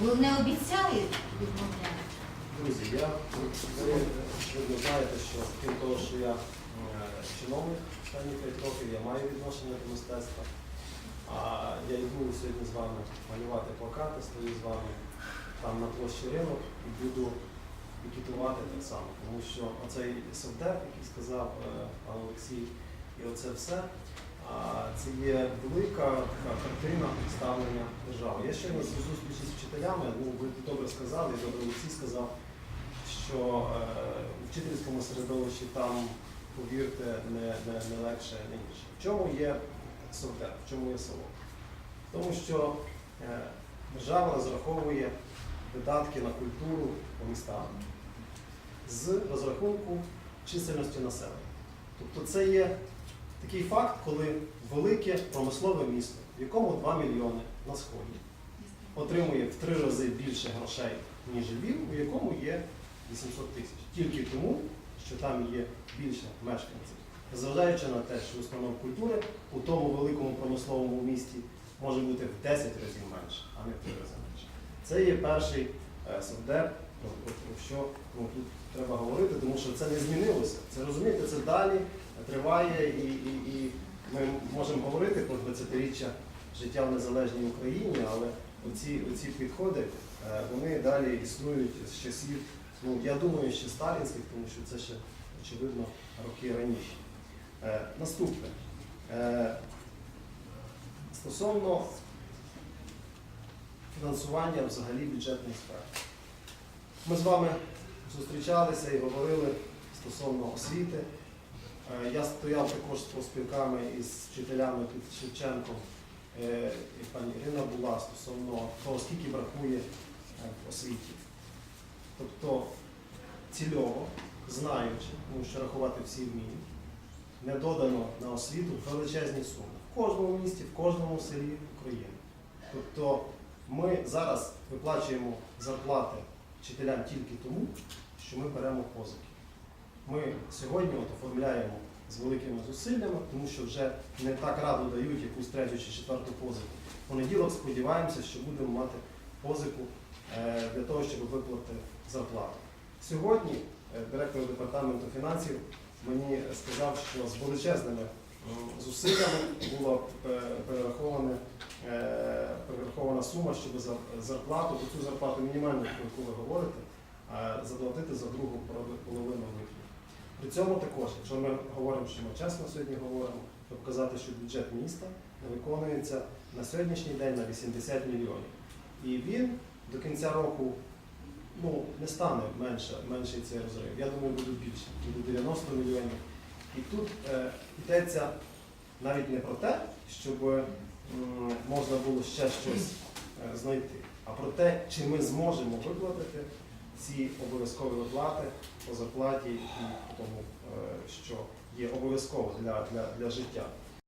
Головне обіцяють відмовляють. Друзі, я ви знаєте, що крім того, що я е, чиновник останні 5 років, я маю відношення до мистецтва. А я йду сьогодні з вами малювати плакати, стою з вами там на площі ринок і буду пікетувати так само. Тому що оцей совдеп, який сказав е, пан Олексій, і оце все, це є велика картина ставлення держави. Я ще на зустрічі з вчителями, ну ви добре сказали, і добре Олексій сказав, що е, вчительському середовищі там, повірте, не, не, не легше, не гірше. В чому є совдеп, в чому є село? Тому що е, держава розраховує видатки на культуру по містам з розрахунку чисельності населення. Тобто це є такий факт, коли велике промислове місто, в якому 2 мільйони на сході, отримує в три рази більше грошей, ніж Львів, у якому є 800 тисяч. Тільки тому, що там є більше мешканців. Незважаючи на те, що установ культури у тому великому промисловому місті може бути в 10 разів менше, а не в 3 рази менше. Це є перший е, совдеп, про, про- про що ну, тут треба говорити, тому що це не змінилося. Це розумієте, це далі триває і, і, і ми можемо говорити про 20-річчя життя в незалежній Україні, але оці, оці підходи е, вони далі існують з часів, ну я думаю, ще сталінських, тому що це ще очевидно роки раніше. Е, Наступне. Е, Стосовно фінансування взагалі бюджетних сфер. Ми з вами зустрічалися і говорили стосовно освіти. Е, Я стояв також з спілками із вчителями під Шевченком, е, і пані Ірина була стосовно того, скільки бракує е, в освіті. Тобто цільово, знаючи, тому що рахувати всі вміють, не додано на освіту величезні суми в кожному місті, в кожному селі України. Тобто ми зараз виплачуємо зарплати вчителям тільки тому, що ми беремо позики. Ми сьогодні от оформляємо з великими зусиллями, тому що вже не так радо дають якусь третю чи четверту позику. В понеділок сподіваємося, що будемо мати позику е, для того, щоб виплатити зарплату. Сьогодні е, директор департаменту фінансів мені сказав, що з величезними зусиллями була е, перерахована, е, сума, щоб за зарплату, цю зарплату мінімальну, про яку ви говорите, е, заплатити за другу половину липня. При цьому також, якщо ми говоримо, що ми чесно сьогодні говоримо, то показати, що бюджет міста виконується на сьогоднішній день на 80 мільйонів. І він до кінця року ну, не стане менше, менший цей розрив. Я думаю, буде більше, буде 90 мільйонів. І тут е, йдеться навіть не про те, щоб можна було ще щось е, знайти, а про те, чи ми зможемо виплатити ці обов'язкові виплати по зарплаті і тому, е, що є обов'язково для, для, для життя.